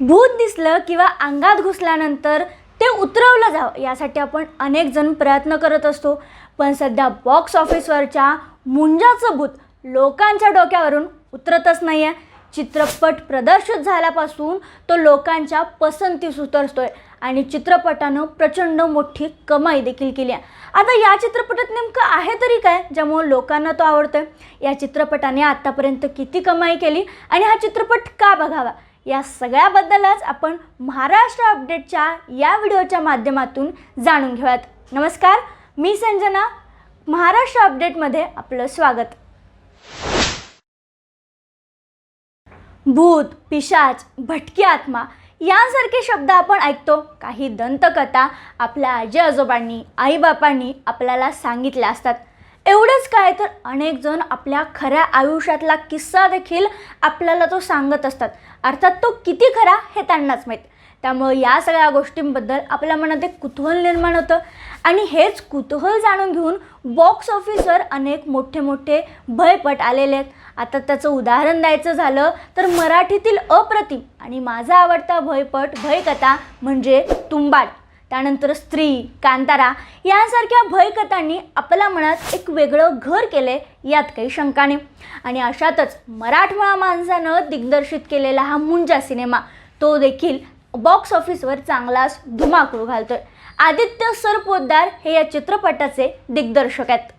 भूत दिसलं किंवा अंगात घुसल्यानंतर ते उतरवलं जावं यासाठी आपण अनेक जण प्रयत्न करत असतो. पण सध्या बॉक्स ऑफिसवरच्या मुंजाचं भूत लोकांच्या डोक्यावरून उतरतच नाही आहे चित्रपट प्रदर्शित झाल्यापासून तो लोकांच्या पसंतीस उतरतो आहे आणि चित्रपटानं प्रचंड मोठी कमाई देखील केली आहे. आता या चित्रपटात नेमकं आहे तरी काय ज्यामुळे लोकांना तो आवडतोय? या चित्रपटाने आत्तापर्यंत किती कमाई केली आणि हा चित्रपट का बघावा? या सगळ्याबद्दलच आपण महाराष्ट्र अपडेटच्या या व्हिडिओच्या माध्यमातून जाणून घेऊयात. नमस्कार मी संजना महाराष्ट्र अपडेटमध्ये आपलं स्वागत. भूत पिशाच भटकी आत्मा यांसारखे शब्द आपण ऐकतो. काही दंतकथा आपल्या आजी आजोबांनी आईबापांनी आपल्याला सांगितल्या असतात. एवढंच काय तर अनेक जण आपल्या खऱ्या आयुष्यातला किस्सा देखील आपल्याला तो सांगत असतात. अर्थात तो किती खरा हे त्यांनाच माहीत. त्यामुळे या सगळ्या गोष्टींबद्दल आपल्या मनात एक कुतूहल निर्माण होतं. आणि हेच कुतूहल जाणून घेऊन बॉक्स ऑफिसवर अनेक मोठे मोठे भयपट आलेले आहेत. आता त्याचं उदाहरण द्यायचं झालं तर मराठीतील अप्रतिम आणि माझा आवडता भयपट भयकथा म्हणजे तुंबाड. त्यानंतर स्त्री कांतारा यांसारख्या भयकथांनी आपल्या मनात एक वेगळं घर केले यात काही शंका नाही. आणि अशातच मराठमोळा माणसानं दिग्दर्शित केलेला हा मुंजा सिनेमा तो देखील बॉक्स ऑफिसवर चांगलाच धुमाकूळ घालतोय. आदित्य सरपोतदार हे या चित्रपटाचे दिग्दर्शक आहेत.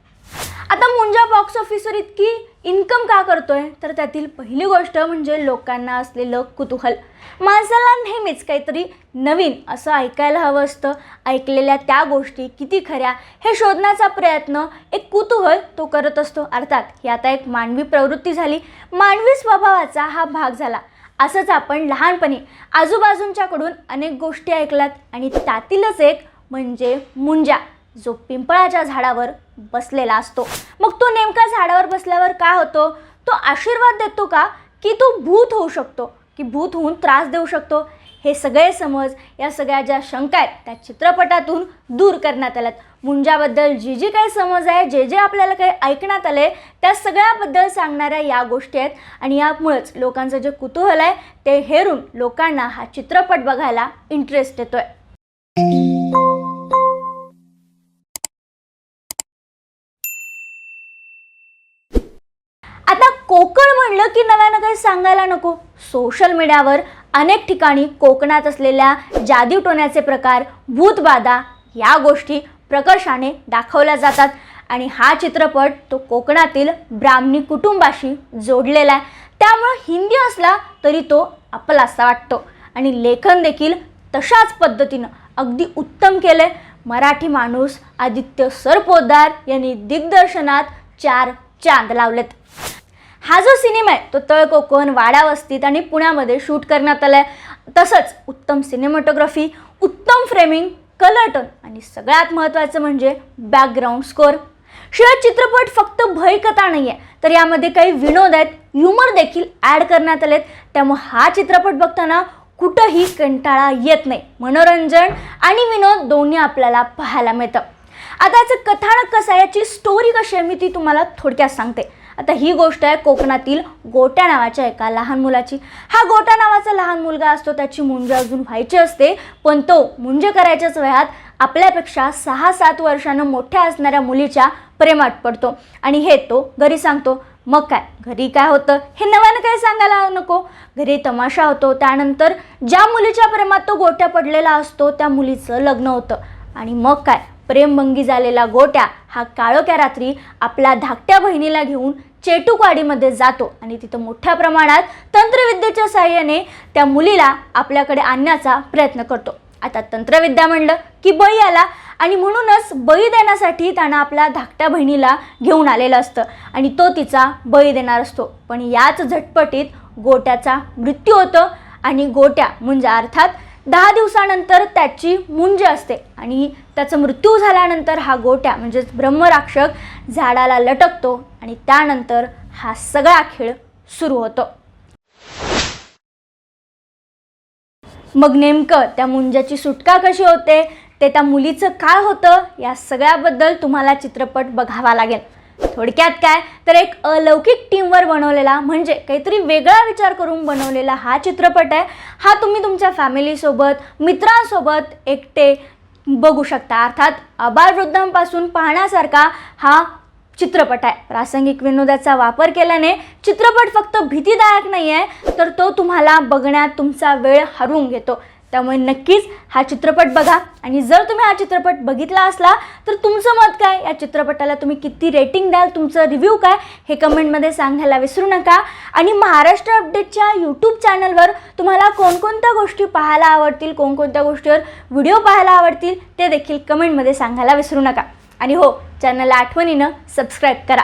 आता मुंजा बॉक्स ऑफिसवर इतकी इन्कम का करतोय? तर त्यातील पहिली गोष्ट म्हणजे लोकांना असलेलं कुतूहल. माणसाला नेहमीच काहीतरी नवीन असं ऐकायला हवं असतं. ऐकलेल्या त्या गोष्टी किती खऱ्या हे शोधण्याचा प्रयत्न एक कुतूहल तो करत असतो. अर्थात ही आता एक मानवी प्रवृत्ती झाली. मानवी स्वभावाचा हा भाग झाला. असंच आपण लहानपणी आजूबाजूंच्याकडून अनेक गोष्टी ऐकल्यात आणि त्यातीलच एक म्हणजे मुंजा. जो पिंपळाच्या झाडावर बसलेला असतो. मग तो नेमका झाडावर बसल्यावर काय होतो? तो आशीर्वाद देतो का? की तो भूत होऊ शकतो. की भूत होऊन त्रास देऊ शकतो. हे सगळे समज या सगळ्या ज्या शंका आहेत त्या चित्रपटातून दूर करण्यात आल्यात. मुंजाबद्दल जी जी काही समज आहे जे जे आपल्याला काही ऐकण्यात आले त्या सगळ्याबद्दल सांगणाऱ्या या गोष्टी आहेत. आणि यामुळेच लोकांचं जे कुतूहल आहे ते हेरून लोकांना हा चित्रपट बघायला इंटरेस्ट येतो आहे कोकण म्हणलं की नव्यानं काही सांगायला नको. सोशल मीडियावर अनेक ठिकाणी कोकणात असलेल्या जादूटोण्याचे प्रकार भूतबाधा या गोष्टी प्रकर्षाने दाखवल्या जातात. आणि हा चित्रपट तो कोकणातील ब्राह्मणी कुटुंबाशी जोडलेला आहे. त्यामुळं हिंदी असला तरी तो आपला असा वाटतो. आणि लेखन देखील तशाच पद्धतीनं अगदी उत्तम केलं आहे मराठी माणूस आदित्य सरपोतदार यांनी दिग्दर्शनात चार चांद लावलेत. हा जो सिनेमा आहे तो तळ कोकण वाडा वस्तीत आणि पुण्यामध्ये शूट करण्यात आला आहे तसंच उत्तम सिनेमॅटोग्राफी उत्तम फ्रेमिंग कलर टोन आणि सगळ्यात महत्त्वाचं म्हणजे बॅकग्राऊंड स्कोअर शिवाय चित्रपट फक्त भयकथा नाही आहे तर यामध्ये काही विनोद आहेत ह्युमर देखील ॲड करण्यात आलेत. त्यामुळे हा चित्रपट बघताना कुठंही कंटाळा येत नाही. मनोरंजन आणि विनोद दोन्ही आपल्याला पाहायला मिळतं. आता याचं कथानक कसं आहे याची स्टोरी कशी आहे मी ती तुम्हाला थोडक्यात सांगते. आता ही गोष्ट आहे कोकणातील गोट्या नावाच्या एका लहान मुलाची. हा गोट्या नावाचा लहान मुलगा असतो त्याची मुंज अजून व्हायची असते पण तो मुंज करायच्याच वयात आपल्यापेक्षा सहा सात वर्षानं मोठ्या असणाऱ्या मुलीच्या प्रेमात पडतो. आणि हे तो घरी सांगतो मग काय घरी काय होतं? हे नव्यानं काही सांगायला नको. घरी तमाशा होतो त्यानंतर ज्या मुलीच्या प्रेमात तो गोट्या पडलेला असतो त्या मुलीचं लग्न होतं. आणि मग काय प्रेमभंगी झालेला गोट्या हा काळोख्या रात्री आपल्या धाकट्या बहिणीला घेऊन चेटुकवाडीमध्ये जातो. आणि तिथं मोठ्या प्रमाणात तंत्रविद्येच्या सहाय्याने त्या मुलीला आपल्याकडे आणण्याचा प्रयत्न करतो. आता तंत्रविद्या म्हणलं की बळी आला आणि म्हणूनच बळी देण्यासाठी त्यानं आपल्या धाकट्या बहिणीला घेऊन आलेलं असतं आणि तो तिचा बळी देणार असतो. पण याच झटपटीत गोट्याचा मृत्यू होतो आणि गोट्या म्हणजे अर्थात दहा दिवसानंतर त्याची मुंज असते आणि त्याचा मृत्यू झाल्यानंतर हा गोट्या म्हणजेच ब्रह्मराक्षक झाडाला लटकतो आणि त्यानंतर हा सगळा खेळ सुरू होतो. मग नेमकं त्या मुंजाची सुटका कशी होते? ते त्या मुलीचं काय होतं? या सगळ्याबद्दल तुम्हाला चित्रपट बघावा लागेल. थोडक्यात काय? तर एक अलौकिक टीमवर बनवलेला म्हणजे काहीतरी वेगळा विचार करून बनवलेला हा चित्रपट आहे. हा तुम्ही तुमच्या फॅमिलीसोबत मित्रांसोबत एकटे बघू शकता. अर्थात आबालवृद्धांपासून पाहण्यासारखा हा चित्रपट आहे. प्रासंगिक विनोदाचा वापर केल्याने चित्रपट फक्त भीतीदायक नाही आहे तर तो तुम्हाला बघण्यात तुमचा वेळ हरवून घेतो. त्यामुळे नक्कीच हा चित्रपट बघा. आणि जर तुम्ही हा चित्रपट बघितला असला तर तुमचं मत काय? या चित्रपटाला तुम्ही किती रेटिंग द्याल? तुमचं रिव्ह्यू काय? हे कमेंटमध्ये सांगायला विसरू नका. आणि महाराष्ट्र अपडेटच्या यूट्यूब चॅनलवर तुम्हाला कोणकोणत्या गोष्टी पाहायला आवडतील कोणकोणत्या गोष्टीवर व्हिडिओ पाहायला आवडतील ते देखील कमेंटमध्ये सांगायला विसरू नका. आणि हो चॅनलला आठवणीनं सबस्क्राईब करा.